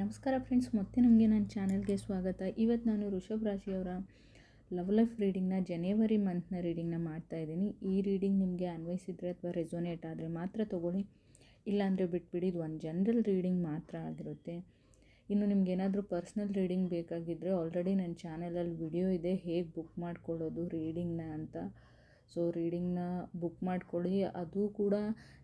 ನಮಸ್ಕಾರ ಫ್ರೆಂಡ್ಸ್, ಮತ್ತೆ ನಮಗೆ ನನ್ನ ಚಾನಲ್ಗೆ ಸ್ವಾಗತ. ಇವತ್ತು ನಾನು ಋಷಭ್ ರಾಶಿಯವರ ಲವ್ ಲೈಫ್ ರೀಡಿಂಗ್ನ ಜನವರಿ ಮಂತ್ನ ರೀಡಿಂಗ್ನ ಮಾಡ್ತಾ ಇದ್ದೀನಿ. ಈ ರೀಡಿಂಗ್ ನಿಮಗೆ ಅನ್ವಯಿಸಿದರೆ ಅಥವಾ ರೆಸೋನೇಟ್ ಆದರೆ ಮಾತ್ರ ತೊಗೊಳ್ಳಿ. ಇಲ್ಲಾಂದರೆ ಬಿಟ್ಬಿಡಿ, ಇದು ಒಂದು ಜನರಲ್ ರೀಡಿಂಗ್ ಮಾತ್ರ ಆಗಿರುತ್ತೆ. ಇನ್ನು ನಿಮ್ಗೆ ಏನಾದರೂ ಪರ್ಸ್ನಲ್ ರೀಡಿಂಗ್ ಬೇಕಾಗಿದ್ದರೆ ಆಲ್ರೆಡಿ ನನ್ನ ಚಾನಲಲ್ಲಿ ವಿಡಿಯೋ ಇದೆ. ಹೇಗೆ ಬುಕ್ ಮಾಡ್ಕೊಳ್ಳೋದು ರೀಡಿಂಗ್ನ ಅಂತ ಸೊ ರೀಡಿಂಗ್ನ ಬುಕ್ ಮಾಡ್ಕೊಳ್ಳಿ. ಅದು ಕೂಡ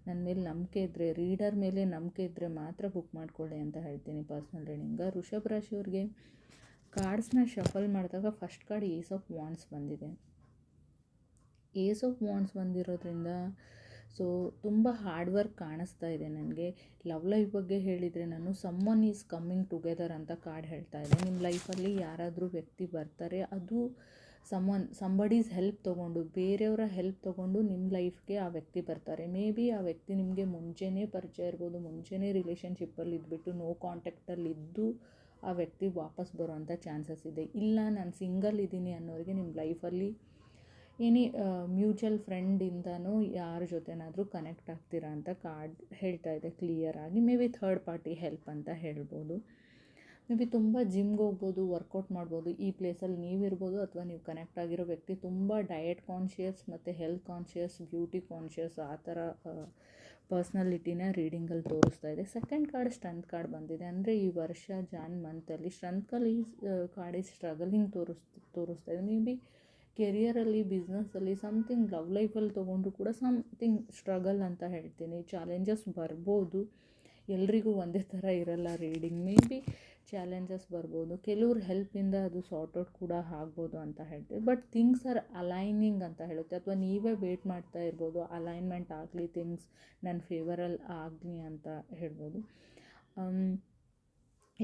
ನನ್ನ ಮೇಲೆ ನಂಬಿಕೆ ಇದ್ದರೆ ರೀಡರ್ ಮೇಲೆ ನಂಬಿಕೆ ಇದ್ದರೆ ಮಾತ್ರ ಬುಕ್ ಮಾಡ್ಕೊಳ್ಳಿ ಅಂತ ಹೇಳ್ತೀನಿ ಪರ್ಸ್ನಲ್ ರೀಡಿಂಗ ಋಷಭ ರಾಶಿಯವ್ರಿಗೆ ಕಾರ್ಡ್ಸ್ನ ಶಫಲ್ ಮಾಡಿದಾಗ first card ace of wands ಬಂದಿದೆ. ಏಸ್ ಆಫ್ ವಾಂಡ್ಸ್ ಬಂದಿರೋದ್ರಿಂದ ಸೊ ತುಂಬ ಹಾರ್ಡ್ ವರ್ಕ್ ಕಾಣಿಸ್ತಾ ಇದೆ ನನಗೆ. ಲವ್ ಲೈಫ್ ಬಗ್ಗೆ ಹೇಳಿದರೆ ನಾನು ಸಮ್ಮನ್ ಈಸ್ ಕಮ್ಮಿಂಗ್ ಟುಗೆದರ್ ಅಂತ ಕಾರ್ಡ್ ಹೇಳ್ತಾ ಇದೆ ನಿಮ್ಮ ಲೈಫಲ್ಲಿ ಯಾರಾದರೂ ವ್ಯಕ್ತಿ ಬರ್ತಾರೆ, ಅದು ಸಮ್ಮನ್ ಸಂಬಡೀಸ್ ಹೆಲ್ಪ್ ತೊಗೊಂಡು, ಬೇರೆಯವರ ಹೆಲ್ಪ್ ತೊಗೊಂಡು ನಿಮ್ಮ ಲೈಫ್ಗೆ ಆ ವ್ಯಕ್ತಿ ಬರ್ತಾರೆ. ಮೇ ಬಿ ಆ ವ್ಯಕ್ತಿ ನಿಮಗೆ ಮುಂಚೆನೇ ಪರಿಚಯ ಇರ್ಬೋದು, ಮುಂಚೆನೇ ರಿಲೇಷನ್ಶಿಪ್ಪಲ್ಲಿ ಇದ್ಬಿಟ್ಟು ನೋ ಕಾಂಟ್ಯಾಕ್ಟಲ್ಲಿ ಇದ್ದು ಆ ವ್ಯಕ್ತಿ ವಾಪಸ್ ಬರೋವಂಥ ಚಾನ್ಸಸ್ ಇದೆ. ಇಲ್ಲ, ನಾನು ಸಿಂಗಲ್ ಇದ್ದೀನಿ ಅನ್ನೋರಿಗೆ ನಿಮ್ಮ ಲೈಫಲ್ಲಿ ಏನಿ ಮ್ಯೂಚುವಲ್ ಫ್ರೆಂಡಿಂದನೂ ಯಾರ ಜೊತೆನಾದರೂ ಕನೆಕ್ಟ್ ಆಗ್ತೀರಾ ಅಂತ ಕಾರ್ಡ್ ಹೇಳ್ತಾ ಇದೆ ಕ್ಲಿಯರ್ ಆಗಿ. Maybe third party help ಅಂತ ಹೇಳ್ಬೋದು. ಮೇ ಬಿ ತುಂಬ ಜಿಮ್ಗೆ ಹೋಗ್ಬೋದು ವರ್ಕೌಟ್ ಮಾಡ್ಬೋದು, ಈ ಪ್ಲೇಸಲ್ಲಿ ನೀವಿರ್ಬೋದು ಅಥವಾ ನೀವು ಕನೆಕ್ಟ್ ಆಗಿರೋ ವ್ಯಕ್ತಿ, ತುಂಬ ಡಯಟ್ ಕಾನ್ಷಿಯಸ್ ಮತ್ತು ಹೆಲ್ತ್ ಕಾನ್ಷಿಯಸ್ ಬ್ಯೂಟಿ ಕಾನ್ಷಿಯಸ್ ಆ ಥರ ಪರ್ಸ್ನಾಲಿಟಿನ ರೀಡಿಂಗಲ್ಲಿ ತೋರಿಸ್ತಾ ಇದೆ. ಸೆಕೆಂಡ್ ಕಾರ್ಡ್ ಸ್ಟ್ರೆಂತ್ ಕಾರ್ಡ್ ಬಂದಿದೆ. ಅಂದರೆ ಈ ವರ್ಷ ಜಾನ್ ಮಂತಲ್ಲಿ ಸ್ಟ್ರೆಂತ್ಕಲ್ಲಿ ಕಾರ್ಡ್ ಈಸ್ ಸ್ಟ್ರಗಲಿಂಗ್ ತೋರಿಸ್, ತೋರಿಸ್ತಾ ಇದೆ. ಮೇ ಬಿ ಕೆರಿಯರಲ್ಲಿ ಬಿಸ್ನೆಸ್ಸಲ್ಲಿ ಸಮ್ಥಿಂಗ್ ಲವ್ ಲೈಫಲ್ಲಿ ತೊಗೊಂಡ್ರು ಕೂಡ ಸಮ್ಥಿಂಗ್ ಸ್ಟ್ರಗಲ್ ಅಂತ ಹೇಳ್ತೀನಿ. ಚಾಲೆಂಜಸ್ ಬರ್ಬೋದು. ಎಲ್ರಿಗೂ ಒಂದೇ ಥರ ಇರಲ್ಲ ರೀಡಿಂಗ್ ಮೇ ಬಿ ಚಾಲೆಂಜಸ್ ಬರ್ಬೋದು. ಕೆಲವ್ರ ಹೆಲ್ಪಿಂದ ಅದು ಸಾರ್ಟ್ ಔಟ್ ಕೂಡ ಆಗ್ಬೋದು ಅಂತ ಹೇಳ್ತೀವಿ. ಬಟ್ ಥಿಂಗ್ಸ್ ಆರ್ ಅಲೈನಿಂಗ್ ಅಂತ ಹೇಳುತ್ತೆ. ಅಥವಾ ನೀವೇ ವೇಟ್ ಮಾಡ್ತಾ ಇರ್ಬೋದು. ಅಲೈನ್ಮೆಂಟ್ ಆಗಲಿ ಥಿಂಗ್ಸ್ ನನ್ನ ಫೇವರಲ್ಲಿ ಆಗಲಿ ಅಂತ ಹೇಳ್ಬೋದು.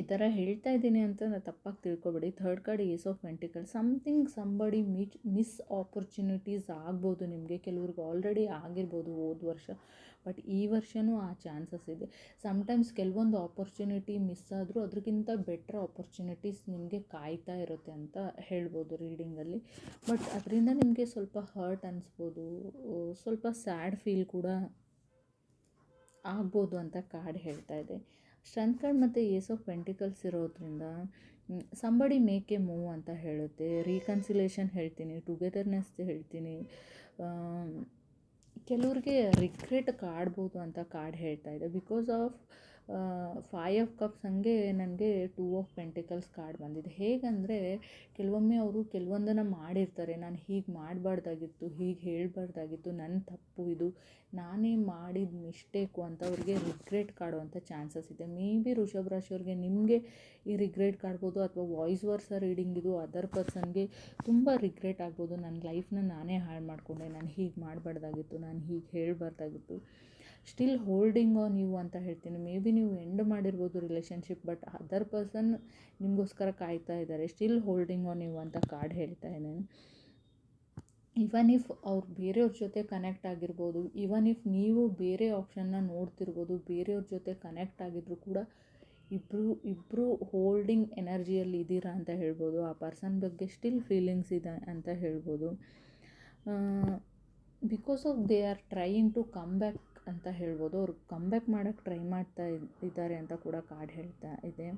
ಈ ಥರ ಹೇಳ್ತಾ ಇದ್ದೀನಿ ಅಂತ ನಾನು ತಪ್ಪಾಗಿ ತಿಳ್ಕೊಬೇಡಿ. Third card ace of pentacles something somebody might miss opportunities ಆಗ್ಬೋದು ನಿಮಗೆ. ಕೆಲವ್ರಿಗೆ ಆಲ್ರೆಡಿ ಆಗಿರ್ಬೋದು ಹೋದ ವರ್ಷ. ಬಟ್ ಈ ವರ್ಷವೂ ಆ ಚಾನ್ಸಸ್ ಇದೆ. ಸಮ್ಟೈಮ್ಸ್ ಕೆಲವೊಂದು ಆಪರ್ಚುನಿಟಿ ಮಿಸ್ ಆದರೂ ಅದಕ್ಕಿಂತ ಬೆಟ್ರ್ ಆಪರ್ಚುನಿಟೀಸ್ ನಿಮಗೆ ಕಾಯ್ತಾ ಇರುತ್ತೆ ಅಂತ ಹೇಳ್ಬೋದು ರೀಡಿಂಗಲ್ಲಿ ಬಟ್ ಅದರಿಂದ ನಿಮಗೆ ಸ್ವಲ್ಪ ಹರ್ಟ್ ಅನಿಸ್ಬೋದು, ಸ್ವಲ್ಪ ಸ್ಯಾಡ್ ಫೀಲ್ ಕೂಡ ಆಗ್ಬೋದು ಅಂತ ಕಾರ್ಡ್ ಹೇಳ್ತಾ ಇದೆ. ಸ್ಟ್ರೆಂತ್ ಕಾರ್ಡ್ ಮತ್ತು ಏಸ್ ಆಫ್ ಪೆಂಟಿಕಲ್ಸ್ ಇರೋದ್ರಿಂದ ಸಂಬಡಿ ಮೇಕ್ ಎ ಮೂವ್ ಅಂತ ಹೇಳುತ್ತೆ. ರೀಕನ್ಸಿಲೇಷನ್ ಹೇಳ್ತೀನಿ ಟುಗೆದರ್ನೆಸ್ ಹೇಳ್ತೀನಿ. ಕೆಲವ್ರಿಗೆ ರಿಗ್ರೆಟ್ ಕಾಡ್ಬೋದು ಅಂತ ಕಾರ್ಡ್ ಹೇಳ್ತಾ ಇದೆ. Because of five of cups ಹಾಗೆ ನನಗೆ ಟೂ ಆಫ್ ಪೆಂಟಿಕಲ್ಸ್ ಕಾರ್ಡ್ ಬಂದಿದೆ. ಹೇಗಂದರೆ ಕೆಲವೊಮ್ಮೆ ಅವರು ಕೆಲವೊಂದನ್ನು ಮಾಡಿರ್ತಾರೆ. ನಾನು ಹೀಗೆ ಮಾಡಬಾರ್ದಾಗಿತ್ತು, ಹೀಗೆ ಹೇಳಬಾರ್ದಾಗಿತ್ತು ನನ್ನ ತಪ್ಪು ಇದು, ನಾನೇ ಮಾಡಿದ ಮಿಸ್ಟೇಕು ಅಂತ ಅವ್ರಿಗೆ ರಿಗ್ರೆಟ್ ಕಾಡುವಂಥ ಚಾನ್ಸಸ್ ಇದೆ. ಮೇ ಬಿ ವೃಷಭ ರಾಶಿಯವ್ರಿಗೆ ನಿಮಗೆ ಈ ರಿಗ್ರೆಟ್ ಕಾಡ್ಬೋದು ಅಥವಾ ವಾಯ್ಸ್ ವರ್ಸ ರೀಡಿಂಗ್ ಇದು ಅದರ್ ಪರ್ಸನ್ಗೆ ತುಂಬ ರಿಗ್ರೆಟ್ ಆಗ್ಬೋದು. ನನ್ನ ಲೈಫ್ನ ನಾನೇ ಹಾಳು ಮಾಡಿಕೊಂಡೆ, ನಾನು ಹೀಗೆ ಮಾಡಬಾರ್ದಾಗಿತ್ತು, ನಾನು ಹೀಗೆ ಹೇಳಬಾರ್ದಾಗಿತ್ತು. ಸ್ಟಿಲ್ ಹೋಲ್ಡಿಂಗ್ ಆನ್ ಯು ಅಂತ ಹೇಳ್ತೀನಿ. ಮೇ ಬಿ ನೀವು ಎಂಡ್ ಮಾಡಿರ್ಬೋದು ರಿಲೇಷನ್ಶಿಪ್ ಬಟ್ ಅದರ್ ಪರ್ಸನ್ ನಿಮಗೋಸ್ಕರ ಕಾಯ್ತಾ ಇದ್ದಾರೆ. ಸ್ಟಿಲ್ ಹೋಲ್ಡಿಂಗ್ ಆನ್ ಯು ಅಂತ ಕಾರ್ಡ್ ಹೇಳ್ತಾ ಇದ್ದೇನೆ. ಇವನ್ ಇಫ್ ಅವ್ರು ಬೇರೆಯವ್ರ ಜೊತೆ ಕನೆಕ್ಟ್ ಆಗಿರ್ಬೋದು ಇವನ್ ಇಫ್ ನೀವು ಬೇರೆ ಆಪ್ಷನ್ನ ನೋಡ್ತಿರ್ಬೋದು, ಬೇರೆಯವ್ರ ಜೊತೆ ಕನೆಕ್ಟ್ ಆಗಿದ್ರು ಕೂಡ ಇಬ್ಬರು ಇಬ್ಬರು ಹೋಲ್ಡಿಂಗ್ ಎನರ್ಜಿಯಲ್ಲಿ ಇದ್ದೀರಾ ಅಂತ ಹೇಳ್ಬೋದು. ಆ ಪರ್ಸನ್ ಬಗ್ಗೆ ಸ್ಟಿಲ್ ಫೀಲಿಂಗ್ಸ್ ಇದೆ ಅಂತ ಹೇಳ್ಬೋದು. Because of they are trying to come back ಅಂತ ಹೇಳ್ಬೋದು. ಅವರು ಕಮ್ ಬ್ಯಾಕ್ ಮಾಡೋಕ್ಕೆ ಟ್ರೈ ಮಾಡ್ತಾ ಇದ್ದಾರೆ ಅಂತ ಕೂಡ ಕಾರ್ಡ್ ಹೇಳ್ತಾ ಇದೆ.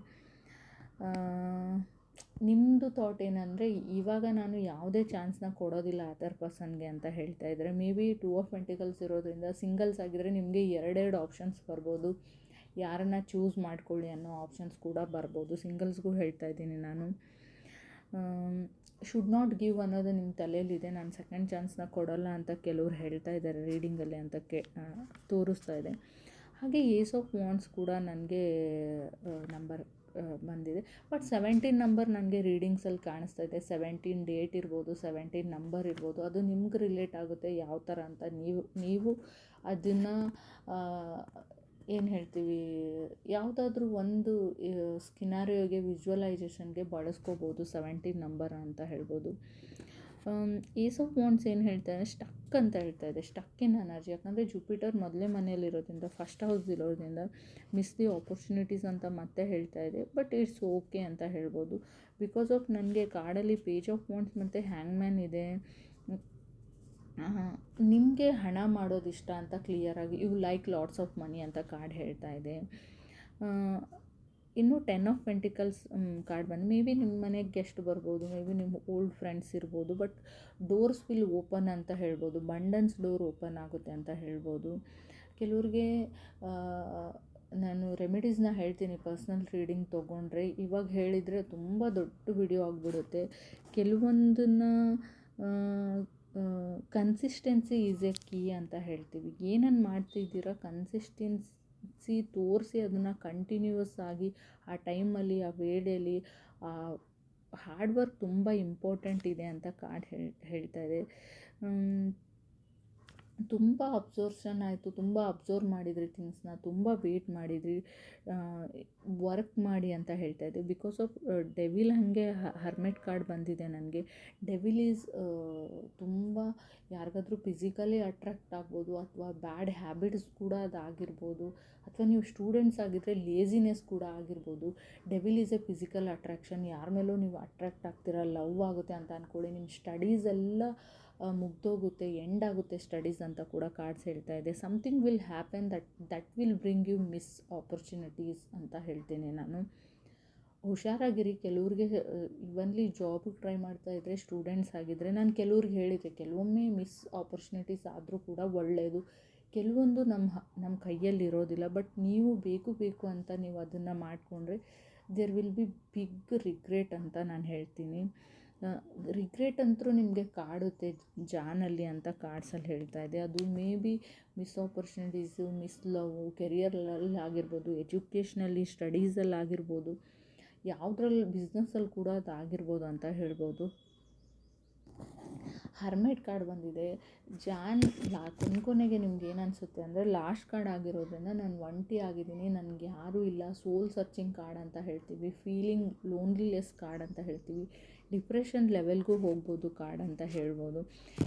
ನಿಮ್ಮದು ಥಾಟ್ ಏನಂದರೆ, ಇವಾಗ ನಾನು ಯಾವುದೇ ಚಾನ್ಸ್ನ ಕೊಡೋದಿಲ್ಲ ಅದರ್ ಪರ್ಸನ್ಗೆ ಅಂತ ಹೇಳ್ತಾ ಇದ್ದಾರೆ maybe two of pentacles ಇರೋದ್ರಿಂದ ಸಿಂಗಲ್ಸ್ ಆಗಿದ್ದರೆ ನಿಮಗೆ ಎರಡೆರಡು ಆಪ್ಷನ್ಸ್ ಬರ್ಬೋದು. ಯಾರನ್ನ ಚೂಸ್ ಮಾಡ್ಕೊಳ್ಳಿ ಅನ್ನೋ ಆಪ್ಷನ್ಸ್ ಕೂಡ ಬರ್ಬೋದು. ಸಿಂಗಲ್ಸ್ಗೂ ಹೇಳ್ತಾ ಇದ್ದೀನಿ ನಾನು. ಶುಡ್ ನಾಟ್ ಗಿವ್ ಅನ್ನೋದು ನಿಮ್ಮ ತಲೆಯಲ್ಲಿದೆ, ನಾನು ಸೆಕೆಂಡ್ ಚಾನ್ಸ್ನ ಕೊಡೋಲ್ಲ ಅಂತ ಕೆಲವ್ರು ಹೇಳ್ತಾ ಇದ್ದಾರೆ ರೀಡಿಂಗಲ್ಲಿ ಅಂತ ಕೆ ತೋರಿಸ್ತಾ ಇದೆ. ಹಾಗೆ ಏಸ್ ಆಫ್ ವಾಂಡ್ಸ್ ಕೂಡ ನನಗೆ ನಂಬರ್ ಬಂದಿದೆ. ಬಟ್ ಸೆವೆಂಟೀನ್ ನಂಬರ್ ನನಗೆ ರೀಡಿಂಗ್ಸಲ್ಲಿ ಕಾಣಿಸ್ತಾ ಇದೆ. ಸೆವೆಂಟೀನ್ ಡೇಟ್ ಇರ್ಬೋದು ಸೆವೆಂಟೀನ್ ನಂಬರ್ ಇರ್ಬೋದು, ಅದು ನಿಮ್ಗೆ ರಿಲೇಟ್ ಆಗುತ್ತೆ ಯಾವ ಥರ ಅಂತ. ನೀವು ನೀವು ಅದನ್ನು ಏನು ಹೇಳ್ತೀವಿ? ಯಾವುದಾದ್ರೂ ಒಂದು ಸ್ಕಿನಾರಿಯೋಗೆ ವಿಜುವಲೈಸೇಷನ್ಗೆ ಬಳಸ್ಕೋಬೋದು ಸೆವೆಂಟೀನ್ ನಂಬರ್ ಅಂತ ಹೇಳ್ಬೋದು. ಏಸ್ ಆಫ್ ವಾಂಡ್ಸ್ ಏನು ಹೇಳ್ತಾರೆ ಸ್ಟಕ್ ಅಂತ ಹೇಳ್ತಾ ಇದೆ. ಸ್ಟಕ್ ಇನ್ ಎನರ್ಜಿ ಯಾಕಂದರೆ ಜುಪಿಟರ್ ಮೊದಲೇ ಮನೆಯಲ್ಲಿರೋದ್ರಿಂದ ಫಸ್ಟ್ ಹೌಸ್ ಇರೋದ್ರಿಂದ ಮಿಸ್ ದಿ ಆಪರ್ಚುನಿಟೀಸ್ ಅಂತ ಮತ್ತೆ ಹೇಳ್ತಾ ಇದೆ. ಬಟ್ ಇಟ್ಸ್ ಓಕೆ ಅಂತ ಹೇಳ್ಬೋದು. ಬಿಕಾಸ್ ಆಫ್ ನನಗೆ ಕಾರ್ಡಲ್ಲಿ ಪೇಜ್ ಆಫ್ ವಾಂಡ್ಸ್ ಮತ್ತು ಹ್ಯಾಂಗ್ ಮ್ಯಾನ್ ಇದೆ. ನಿಮಗೆ ಹಣ ಮಾಡೋದು ಇಷ್ಟ ಅಂತ ಕ್ಲಿಯರಾಗಿ you like lots of money ಅಂತ ಕಾರ್ಡ್ ಹೇಳ್ತಾ ಇದೆ. ಇನ್ನು ಟೆನ್ ಆಫ್ ಪೆಂಟಿಕಲ್ಸ್ ಕಾರ್ಡ್ ಬಂದು ಮೇ ಬಿ ನಿಮ್ಮ ಮನೆಗೆ ಗೆಸ್ಟ್ ಬರ್ಬೋದು ಮೇ ಬಿ ನಿಮ್ಮ ಓಲ್ಡ್ ಫ್ರೆಂಡ್ಸ್ ಇರ್ಬೋದು ಬಟ್ ಡೋರ್ಸ್ ವಿಲ್ ಓಪನ್ ಅಂತ ಹೇಳ್ಬೋದು ಬಂಡನ್ಸ್ ಡೋರ್ ಓಪನ್ ಆಗುತ್ತೆ ಅಂತ ಹೇಳ್ಬೋದು. ಕೆಲವ್ರಿಗೆ ನಾನು ರೆಮಿಡೀಸ್ನ ಹೇಳ್ತೀನಿ ಪರ್ಸ್ನಲ್ ರೀಡಿಂಗ್ ತೊಗೊಂಡ್ರೆ, ಇವಾಗ ಹೇಳಿದರೆ ತುಂಬ ದೊಡ್ಡ ವಿಡಿಯೋ ಆಗಿಬಿಡುತ್ತೆ. ಕೆಲವೊಂದನ್ನು ಕನ್ಸಿಸ್ಟೆನ್ಸಿ ಈಸ್ ಎ ಕೀ ಅಂತ ಹೇಳ್ತೀವಿ. ಏನನ್ನು ಮಾಡ್ತಿದ್ದೀರ? ಕನ್ಸಿಸ್ಟೆನ್ಸಿ ತೋರಿಸಿ ಅದನ್ನು ಕಂಟಿನ್ಯೂಸ್ ಆಗಿ ಆ ಟೈಮಲ್ಲಿ ಆ ವೇಳೆಯಲ್ಲಿ ಹಾರ್ಡ್ ವರ್ಕ್ ತುಂಬ ಇಂಪಾರ್ಟೆಂಟ್ ಇದೆ ಅಂತ ಕಾರ್ಡ್ ಹೇಳ್ ಹೇಳ್ತಾ ಇದೆ ತುಂಬ ಅಬ್ಸರ್ಷನ್ ಆಯಿತು, ತುಂಬ ಅಬ್ಸರ್ವ್ ಮಾಡಿದ್ರಿ ಥಿಂಗ್ಸ್ನ, ತುಂಬ ವೇಟ್ ಮಾಡಿದ್ರಿ ವರ್ಕ್ ಮಾಡಿ ಅಂತ ಹೇಳ್ತಾ ಇದ್ದೆ. ಬಿಕಾಸ್ ಆಫ್ ಡೆವಿಲ್ ಹಾಗೆ ಹರ್ಮೆಟ್ ಕಾರ್ಡ್ ಬಂದಿದೆ ನನಗೆ. ಡೆವಿಲ್ ಈಸ್ ತುಂಬ ಯಾರಿಗಾದ್ರೂ ಫಿಸಿಕಲಿ ಅಟ್ರಾಕ್ಟ್ ಆಗ್ಬೋದು ಅಥವಾ ಬ್ಯಾಡ್ ಹ್ಯಾಬಿಟ್ಸ್ ಕೂಡ ಅದಾಗಿರ್ಬೋದು ಅಥವಾ ನೀವು ಸ್ಟೂಡೆಂಟ್ಸ್ ಆಗಿದ್ದರೆ ಲೇಸಿನೆಸ್ ಕೂಡ ಆಗಿರ್ಬೋದು. Devil is a physical attraction, ಯಾರ ಮೇಲೂ ನೀವು ಅಟ್ರಾಕ್ಟ್ ಆಗ್ತೀರಾ, ಲವ್ ಆಗುತ್ತೆ ಅಂತ ಅಂದ್ಕೊಳ್ಳಿ ನಿಮ್ಮ ಸ್ಟಡೀಸ್ ಎಲ್ಲ ಮುಗ್ದೋಗುತ್ತೆ ಎಂಡ್ ಆಗುತ್ತೆ ಸ್ಟಡೀಸ್ ಅಂತ ಕೂಡ ಕಾರ್ಡ್ಸ್ ಹೇಳ್ತಾ ಇದೆ. Something will happen that that will bring you miss opportunities ಅಂತ ಹೇಳ್ತೇನೆ ನಾನು. ಹುಷಾರಾಗಿರಿ, ಕೆಲವ್ರಿಗೆ ಇವನ್ಲಿ ಜಾಬಿಗೆ ಟ್ರೈ ಮಾಡ್ತಾ ಇದ್ದರೆ ಸ್ಟೂಡೆಂಟ್ಸ್ ಆಗಿದ್ದರೆ ನಾನು ಕೆಲವ್ರಿಗೆ ಹೇಳಿದ್ದೆ ಕೆಲವೊಮ್ಮೆ ಮಿಸ್ ಆಪರ್ಚುನಿಟೀಸ್ ಆದರೂ ಕೂಡ ಒಳ್ಳೆಯದು ಕೆಲವೊಂದು ನಮ್ಮ ನಮ್ಮ ಕೈಯಲ್ಲಿರೋದಿಲ್ಲ ಬಟ್ ನೀವು ಬೇಕು ಬೇಕು ಅಂತ ನೀವು ಅದನ್ನು ಮಾಡಿಕೊಂಡ್ರೆ there will be big regret ಅಂತ ನಾನು ಹೇಳ್ತೀನಿ. ರಿಗ್ರೆಟ್ ಅಂತೂ ನಿಮಗೆ ಕಾಡುತ್ತೆ. ಜಾನಲ್ಲಿ ಅಂತ ಕಾರ್ಡ್ಸಲ್ಲಿ ಹೇಳ್ತಾ ಇದೆ. ಅದು maybe miss opportunities miss love ಕೆರಿಯರಲ್ಲಿ ಆಗಿರ್ಬೋದು ಎಜುಕೇಷ್ನಲ್ಲಿ ಸ್ಟಡೀಸಲ್ಲಿ ಆಗಿರ್ಬೋದು, ಯಾವುದ್ರಲ್ಲಿ ಬಿಸ್ನೆಸ್ಸಲ್ಲಿ ಕೂಡ ಅದು ಆಗಿರ್ಬೋದು ಅಂತ ಹೇಳ್ಬೋದು. ಹರ್ಮೆಟ್ ಕಾರ್ಡ್ ಬಂದಿದೆ. ಜಾನ್, ಲಾ, ಕೊನೆ ಕೊನೆಗೆ ನಿಮ್ಗೆ ಏನು ಅನಿಸುತ್ತೆ ಅಂದರೆ ಲಾಸ್ಟ್ ಕಾರ್ಡ್ ಆಗಿರೋದ್ರಿಂದ ನಾನು ಒಂಟಿ ಆಗಿದ್ದೀನಿ. ನನಗೆ ಯಾರೂ ಇಲ್ಲ. ಸೋಲ್ ಸರ್ಚಿಂಗ್ ಕಾರ್ಡ್ ಅಂತ ಹೇಳ್ತೀವಿ. ಫೀಲಿಂಗ್ ಲೋನ್ಲಿಲೆಸ್ ಕಾರ್ಡ್ ಅಂತ ಹೇಳ್ತೀವಿ. ಡಿಪ್ರೆಷನ್ ಲೆವೆಲ್ಗೂ ಹೋಗ್ಬೋದು ಕಾರ್ಡ್ ಅಂತ ಹೇಳ್ಬೋದು.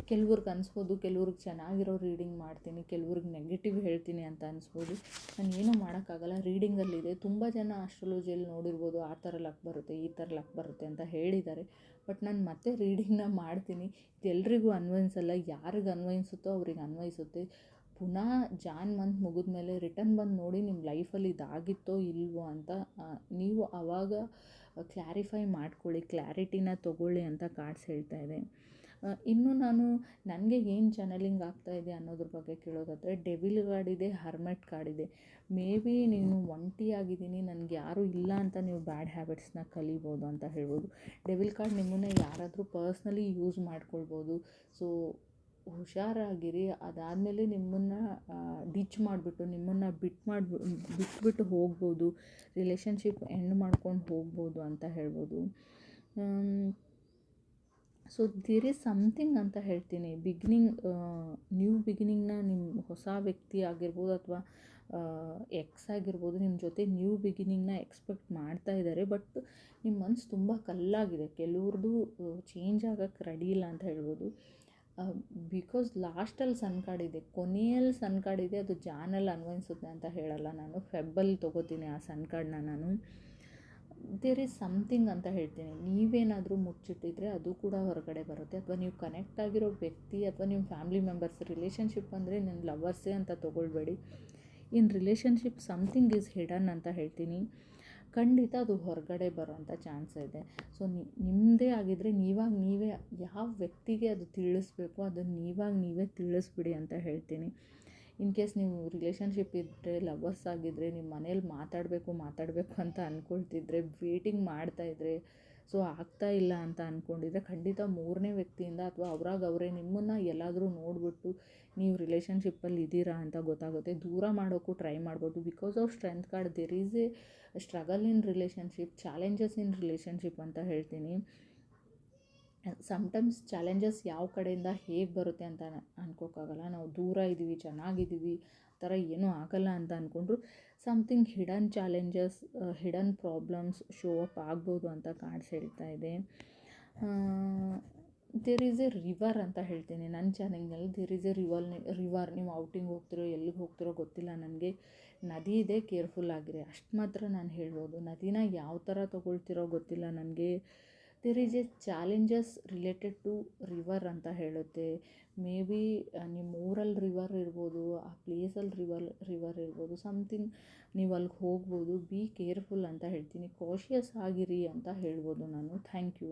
ಕೆಲವ್ರಿಗೆ ಅನಿಸ್ಬೋದು, ಕೆಲವ್ರಿಗೆ ಚೆನ್ನಾಗಿರೋ ರೀಡಿಂಗ್ ಮಾಡ್ತೀನಿ, ಕೆಲವ್ರಿಗೆ ನೆಗೆಟಿವ್ ಹೇಳ್ತೀನಿ ಅಂತ ಅನಿಸ್ಬೋದು. ನಾನು ಏನೂ ಮಾಡೋಕ್ಕಾಗಲ್ಲ, ರೀಡಿಂಗಲ್ಲಿದೆ. ತುಂಬ ಜನ ಆಸ್ಟ್ರಾಲಜಿಯಲ್ಲಿ ನೋಡಿರ್ಬೋದು, ಆ ಥರ ಲಕ್ ಬರುತ್ತೆ, ಈ ಥರ ಲಕ್ ಬರುತ್ತೆ ಅಂತ ಹೇಳಿದ್ದಾರೆ. ಬಟ್ ನಾನು ಮತ್ತೆ ರೀಡಿಂಗ್ನ ಮಾಡ್ತೀನಿ. ಇದು ಎಲ್ರಿಗೂ ಅನ್ವಯಿಸಲ್ಲ ಯಾರಿಗೆ ಅನ್ವಯಿಸುತ್ತೋ ಅವ್ರಿಗೆ ಅನ್ವಯಿಸುತ್ತೆ. ಪುನಃ ಜಾನ್ ಮಂತ್ ಮುಗಿದ್ಮೇಲೆ ರಿಟರ್ನ್ ಬಂದು ನೋಡಿ ನಿಮ್ಮ ಲೈಫಲ್ಲಿ ಇದಾಗಿತ್ತೋ ಇಲ್ವೋ ಅಂತ ನೀವು ಆವಾಗ ಕ್ಲಾರಿಫೈ ಮಾಡ್ಕೊಳ್ಳಿ ಕ್ಲಾರಿಟಿನ ತೊಗೊಳ್ಳಿ ಅಂತ ಕಾರ್ಡ್ಸ್ ಹೇಳ್ತಾ ಇದೆ. ಇನ್ನು ನಾನು ನನಗೆ ಏನು ಚಾನಲಿಂಗ್ ಇದೆ ಅನ್ನೋದ್ರ ಬಗ್ಗೆ ಕೇಳೋದಾದರೆ ಡೆವಿಲ್ ಕಾರ್ಡ್ ಇದೆ ಹರ್ಮೆಟ್ ಕಾರ್ಡ್ ಇದೆ. ಮೇ ಬಿ ನೀನು ಒಂಟಿಯಾಗಿದ್ದೀನಿ ನನಗೆ ಯಾರೂ ಇಲ್ಲ ಅಂತ ನೀವು ಬ್ಯಾಡ್ ಹ್ಯಾಬಿಟ್ಸ್ನ ಕಲಿಬೋದು ಅಂತ ಹೇಳ್ಬೋದು. ಡೆವಿಲ್ ಕಾರ್ಡ್ ನಿಮ್ಮನ್ನೇ ಯಾರಾದರೂ ಪರ್ಸ್ನಲಿ ಯೂಸ್ ಮಾಡ್ಕೊಳ್ಬೋದು. ಸೊ ಹುಷಾರಾಗಿರಿ, ಅದಾದಮೇಲೆ ನಿಮ್ಮನ್ನು ಡಿಚ್ ಮಾಡಿಬಿಟ್ಟು, ನಿಮ್ಮನ್ನು ಬಿಟ್ಟು ಮಾಡಿ ಬಿಟ್ಬಿಟ್ಟು ಹೋಗ್ಬೋದು ರಿಲೇಷನ್ಶಿಪ್ ಎಂಡ್ ಮಾಡ್ಕೊಂಡು ಹೋಗ್ಬೋದು ಅಂತ ಹೇಳ್ಬೋದು. ಸೊ ದಿರ್ ಈಸ್ ಸಮಥಿಂಗ್ ಅಂತ ಹೇಳ್ತೀನಿ. ಬಿಗಿನಿಂಗ್ ನ್ಯೂ ಬಿಗಿನಿಂಗ್ನ ನಿಮ್ಮ ಹೊಸ ವ್ಯಕ್ತಿ ಆಗಿರ್ಬೋದು ಅಥವಾ ಎಕ್ಸ್ ಆಗಿರ್ಬೋದು ನಿಮ್ಮ ಜೊತೆ ನ್ಯೂ ಬಿಗಿನಿಂಗ್ನ ಎಕ್ಸ್ಪೆಕ್ಟ್ ಮಾಡ್ತಾ ಇದ್ದಾರೆ ಬಟ್ ನಿಮ್ಮ ಮನಸ್ಸು ತುಂಬ ಕಲ್ಲಾಗಿದೆ. ಕೆಲವ್ರದ್ದು ಚೇಂಜ್ ಆಗೋಕ್ಕೆ ರೆಡಿ ಇಲ್ಲ ಅಂತ ಹೇಳ್ಬೋದು. ಬಿಕಾಸ್ ಲಾಸ್ಟಲ್ಲಿ ಸನ್ ಕಾರ್ಡ್ ಇದೆ ಕೊನೆಯಲ್ಲಿ ಸನ್ ಕಾರ್ಡ್ ಇದೆ ಅದು ಜಾನಲ್ಲಿ ಅನ್ವಯಿಸುತ್ತೆ ಅಂತ ಹೇಳಲ್ಲ ನಾನು. ಫೆಬ್ಬಲ್ಲಿ ತೊಗೋತೀನಿ ಆ ಸನ್ ಕಾರ್ಡ್ನ ನಾನು. ದೇರ್ ಈಸ್ ಸಮಥಿಂಗ್ ಅಂತ ಹೇಳ್ತೀನಿ. ನೀವೇನಾದರೂ ಮುಚ್ಚಿಟ್ಟಿದ್ರೆ ಅದು ಕೂಡ ಹೊರಗಡೆ ಬರುತ್ತೆ. ಅಥವಾ ನೀವು ಕನೆಕ್ಟ್ ಆಗಿರೋ ವ್ಯಕ್ತಿ ಅಥವಾ ನಿಮ್ಮ ಫ್ಯಾಮಿಲಿ ಮೆಂಬರ್ಸ್ ರಿಲೇಷನ್ಶಿಪ್ ಅಂದರೆ ನನ್ನ ಲವರ್ಸೇ ಅಂತ ತೊಗೊಳ್ಬೇಡಿ. In relationship something is hidden ಅಂತ ಹೇಳ್ತೀನಿ. ಖಂಡಿತ ಅದು ಹೊರಗಡೆ ಬರೋವಂಥ ಚಾನ್ಸ್ ಇದೆ. ಸೊ ನಿಮ್ಮದೇ ಆಗಿದ್ದರೆ ನೀವಾಗ ನೀವೇ ಯಾವ ವ್ಯಕ್ತಿಗೆ ಅದು ತಿಳಿಸ್ಬೇಕು ಅದನ್ನು ನೀವಾಗ ನೀವೇ ತಿಳಿಸ್ಬಿಡಿ ಅಂತ ಹೇಳ್ತೀನಿ. ಇನ್ ಕೇಸ್ ನೀವು ರಿಲೇಷನ್ಶಿಪ್ ಇದ್ದರೆ ಲವರ್ಸ್ ಆಗಿದ್ದರೆ ನಿಮ್ಮ ಮನೇಲಿ ಮಾತಾಡಬೇಕು ಮಾತಾಡಬೇಕು ಅಂತ ಅಂದ್ಕೊಳ್ತಿದ್ರೆ ವೇಟಿಂಗ್ ಮಾಡ್ತಾಯಿದ್ರೆ ಸೊ ಆಗ್ತಾ ಇಲ್ಲ ಅಂತ ಅಂದ್ಕೊಂಡಿದ್ರೆ ಖಂಡಿತ ಮೂರನೇ ವ್ಯಕ್ತಿಯಿಂದ ಅಥವಾ ಅವ್ರಾಗ ಅವರೇ ನಿಮ್ಮನ್ನು ಎಲ್ಲಾದರೂ ನೋಡಿಬಿಟ್ಟು ನೀವು ರಿಲೇಷನ್ಶಿಪ್ಪಲ್ಲಿ ಇದ್ದೀರಾ ಅಂತ ಗೊತ್ತಾಗುತ್ತೆ. ದೂರ ಮಾಡೋಕ್ಕೂ ಟ್ರೈ ಮಾಡ್ಬೋದು. Because of strength card there is a struggle in relationship challenges in relationship ಅಂತ ಹೇಳ್ತೀನಿ. ಸಮ್ಟೈಮ್ಸ್ ಚಾಲೆಂಜಸ್ ಯಾವ ಕಡೆಯಿಂದ ಹೇಗೆ ಬರುತ್ತೆ ಅಂತ ಅನ್ಕೋಕ್ಕಾಗಲ್ಲ ನಾವು ದೂರ ಇದ್ದೀವಿ, ಚೆನ್ನಾಗಿದ್ದೀವಿ ಥರ ಏನೂ ಆಗಲ್ಲ ಅಂತ ಅಂದ್ಕೊಂಡ್ರು something hidden challenges hidden problems show up ಆಗ್ಬೋದು ಅಂತ ಕಾರ್ಡ್ಸ್ ಹೇಳ್ತಾ ಇದೆ. ದೇರ್ ಈಸ್ ಎ ರಿವರ್ ಅಂತ ಹೇಳ್ತೀನಿ. ನನ್ನ ಚಾನಲ್ನಲ್ಲಿ there is a river river ನೀವು ಔಟಿಂಗ್ ಹೋಗ್ತಿರೋ, ಎಲ್ಲಿಗೆ ಹೋಗ್ತಿರೋ ಗೊತ್ತಿಲ್ಲ ನನಗೆ. ನದಿ ಇದೆ ಕೇರ್ಫುಲ್ ಆಗಿರಿ. ಅಷ್ಟು ಮಾತ್ರ ನಾನು ಹೇಳ್ಬೋದು. ನದಿನ ಯಾವ ಥರ ತೊಗೊಳ್ತಿರೋ ಗೊತ್ತಿಲ್ಲ ನನಗೆ. There is a challenges related to river ಅಂತ ಹೇಳುತ್ತೆ. ಮೇ ಬಿ ನಿಮ್ಮ ಊರಲ್ಲಿ ರಿವರ್ ಇರ್ಬೋದು, ಆ ಪ್ಲೇಸಲ್ಲಿ ರಿವರ್ ರಿವರ್ ಇರ್ಬೋದು ಸಮ್ಥಿಂಗ್ ನೀವು ಅಲ್ಲಿಗೆ ಹೋಗ್ಬೋದು ಬಿ ಕೇರ್ಫುಲ್ ಅಂತ ಹೇಳ್ತೀನಿ. ಕಾಶಿಯಸ್ ಆಗಿರಿ ಅಂತ ಹೇಳ್ಬೋದು ನಾನು. Thank you